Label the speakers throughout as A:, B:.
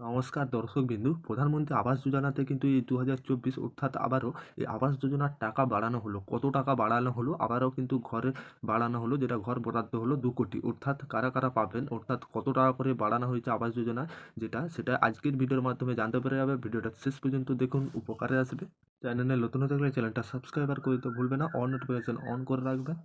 A: নমস্কার দর্শকবিন্দু প্রধানমন্ত্রী আবাস যোজনাতে কিন্তু এই দু হাজার চব্বিশ অর্থাৎ আবারও এই আবাস যোজনার টাকা বাড়ানো হলো। কত টাকা বাড়ানো হলো? আবারও কিন্তু ঘরে বাড়ানো হলো, যেটা ঘর বরাদ্দ হলো দু কোটি। অর্থাৎ কারা কারা পাবেন? অর্থাৎ কত টাকা করে বাড়ানো হয়েছে আবাস যোজনা যেটা, সেটা আজকের ভিডিওর মাধ্যমে জানতে পেরে যাবে। ভিডিওটা শেষ পর্যন্ত দেখুন, উপকারে আসবে। চ্যানেলে নতুন হতে গেলে চ্যানেলটা সাবস্ক্রাইবার করতে ভুলবে না। অন নোটিফিকেশন অন করে রাখবেন।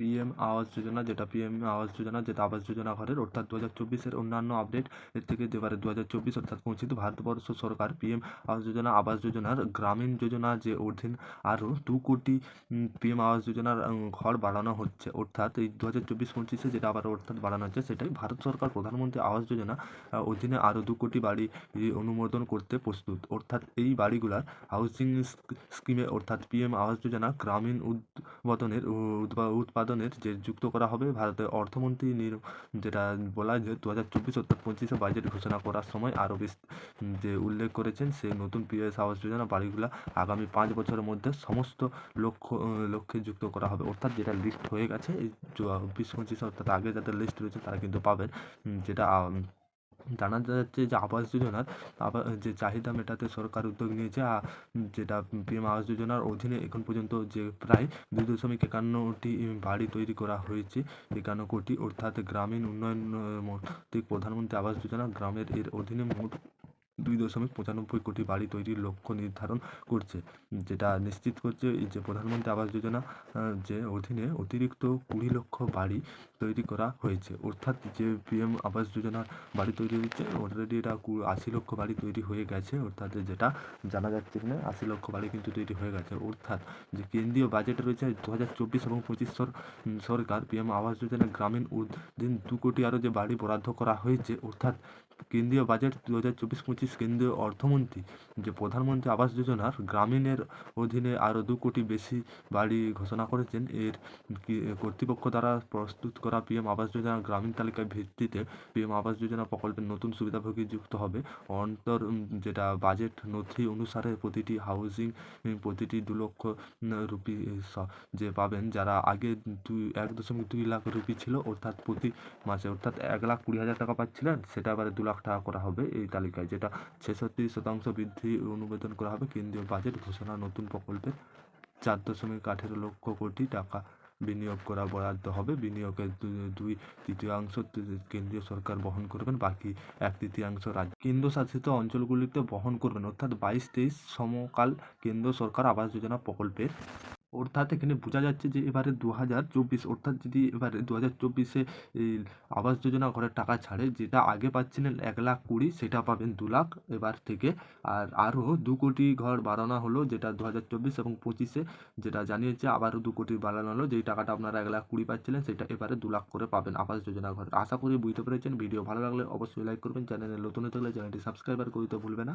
A: পিএম আবাস যোজনা, যেটা পিএম আবাস যোজনা, যেটা আবাস যোজনা ঘরের, অর্থাৎ দু হাজার চব্বিশের অন্যান্য আপডেট এর থেকে এবারে দু হাজার চব্বিশ অর্থাৎ পঁচিশ ভারতবর্ষ সরকার পিএম আবাস যোজনা, আবাস যোজনার গ্রামীণ যোজনা যে অধীন আরও দু কোটি পিএম আবাস যোজনার ঘর বাড়ানো হচ্ছে। অর্থাৎ এই দু হাজার চব্বিশ পঁচিশে যেটা আবার অর্থাৎ বাড়ানো হচ্ছে, সেটাই ভারত সরকার প্রধানমন্ত্রী আবাস যোজনা অধীনে আরও দু কোটি বাড়ি অনুমোদন করতে প্রস্তুত। অর্থাৎ এই বাড়িগুলার হাউসিং স্কিমে অর্থাৎ পিএম আবাস যোজনা গ্রামীণ উদ্বোধনের উদ্বা- উৎপাদনের যে যুক্ত করা হবে, ভারতের অর্থমন্ত্রী নির- যেটা বলা যে দু হাজার চব্বিশ অর্থাৎ পঁচিশে বাজেট ঘোষণা করার সময় আরও বেশ যে উল্লেখ করেছেন সেই নতুন পিএস আবাস যোজনা বাড়িগুলো আগামী পাঁচ বছরের মধ্যে সমস্ত লক্ষ্য লক্ষ্যে যুক্ত করা হবে। অর্থাৎ যেটা লিস্ট হয়ে গেছে, এই চব্বিশ, পঁচিশ অর্থাৎ আগে যাদের লিস্ট রয়েছে তারা কিন্তু পাবেন যেটা জানা যাচ্ছে যে আবাস যোজনার আবার যে চাহিদা মেটাতে সরকার উদ্যোগ নিয়েছে যেটা পিএম আবাস যোজনার অধীনে এখন পর্যন্ত যে প্রায় দুই দশমিক একান্নটি বাড়ি তৈরি করা হয়েছে। একান্ন কোটি অর্থাৎ গ্রামীণ উন্নয়ন মন্ত্রী প্রধানমন্ত্রী আবাস যোজনা গ্রামের এর অধীনে মোট দুই দশমিক পঁচানব্বই কোটি বাড়ি তৈরির লক্ষ্য নির্ধারণ করছে, যেটা নিশ্চিত করছে যে প্রধানমন্ত্রী আবাস যোজনা যে অধীনে অতিরিক্ত কুড়ি লক্ষ বাড়ি তৈরি করা হয়েছে। অর্থাৎ যে পিএম আবাস যোজনা বাড়ি তৈরি হয়েছে অলরেডি এটা আশি লক্ষ বাড়ি তৈরি হয়ে গেছে। অর্থাৎ যেটা জানা যাচ্ছে কিনা আশি লক্ষ বাড়ি কিন্তু তৈরি হয়ে গেছে। অর্থাৎ যে কেন্দ্রীয় বাজেট রয়েছে দু হাজার চব্বিশ এবং পঁচিশ সরকার পিএম আবাস যোজনা গ্রামীণ উদ্দিন দু কোটি আরও যে বাড়ি বরাদ্দ করা হয়েছে, অর্থাৎ কেন্দ্রীয় বাজেট দু হাজার চব্বিশ পঁচিশ কেন্দ্রীয় অর্থমন্ত্রী যে প্রধানমন্ত্রী আবাস যোজনার গ্রামীণের অধীনে আরও দু কোটি বেশি বাড়ি ঘোষণা করেছেন। এর কর্তৃপক্ষ দ্বারা প্রস্তুত করা পিএম আবাস যোজনা গ্রামীণ তালিকার ভিত্তিতে পিএম আবাস যোজনা প্রকল্পের নতুন সুবিধাভোগী যুক্ত হবে। অন্তর যেটা বাজেট নথি অনুসারে প্রতিটি হাউজিং প্রতিটি দু লক্ষ রুপি যে পাবেন, যারা আগে দুই এক দশমিক দুই লাখ রুপি ছিল, অর্থাৎ প্রতি মাসে, অর্থাৎ এক লাখ কুড়ি হাজার টাকা পাচ্ছিলেন, সেটা এবারে দু লাখ টাকা করা হবে এই তালিকায়, যেটা ছেষট্টি শতাংশ বৃদ্ধি অনুমোদন করা হবে। কেন্দ্রীয় বাজেট ঘোষণা, নতুন প্রকল্পের চার দশমিক আঠেরো লক্ষ কোটি টাকা বিনিয়োগ করা বরাদ্দ হবে। বিনিয়োগের দুই তৃতীয়াংশ কেন্দ্রীয় সরকার বহন করবেন, বাকি এক তৃতীয়াংশ রাজ্য কেন্দ্রশাসিত অঞ্চলগুলিতে বহন করবেন। অর্থাৎ বাইশ তেইশ সমকাল কেন্দ্র সরকার আবাস যোজনা প্রকল্পের অর্থাৎ এখানে বোঝা যাচ্ছে যে এবারে দু হাজার চব্বিশ, অর্থাৎ যদি এবারে দু হাজার চব্বিশে আবাস যোজনা ঘরের টাকা ছাড়ে, যেটা আগে পাচ্ছিলেন এক লাখ কুড়ি, সেটা পাবেন দু লাখ এবার থেকে। আর আরও দু কোটি ঘর বাড়ানো হলো, যেটা দু হাজার চব্বিশ এবং পঁচিশে, যেটা জানিয়েছে আবারও দু কোটি বাড়ানো হলো। যেই টাকাটা আপনারা এক লাখ কুড়ি পাচ্ছিলেন, সেটা এবারে দু লাখ করে পাবেন আবাস যোজনা ঘর। আশা করি বুঝতে পেরেছেন। ভিডিও ভালো লাগলে অবশ্যই লাইক করবেন। চ্যানেলে নতুন থাকলে চ্যানেলটি সাবস্ক্রাইবার করতে ভুলবে না।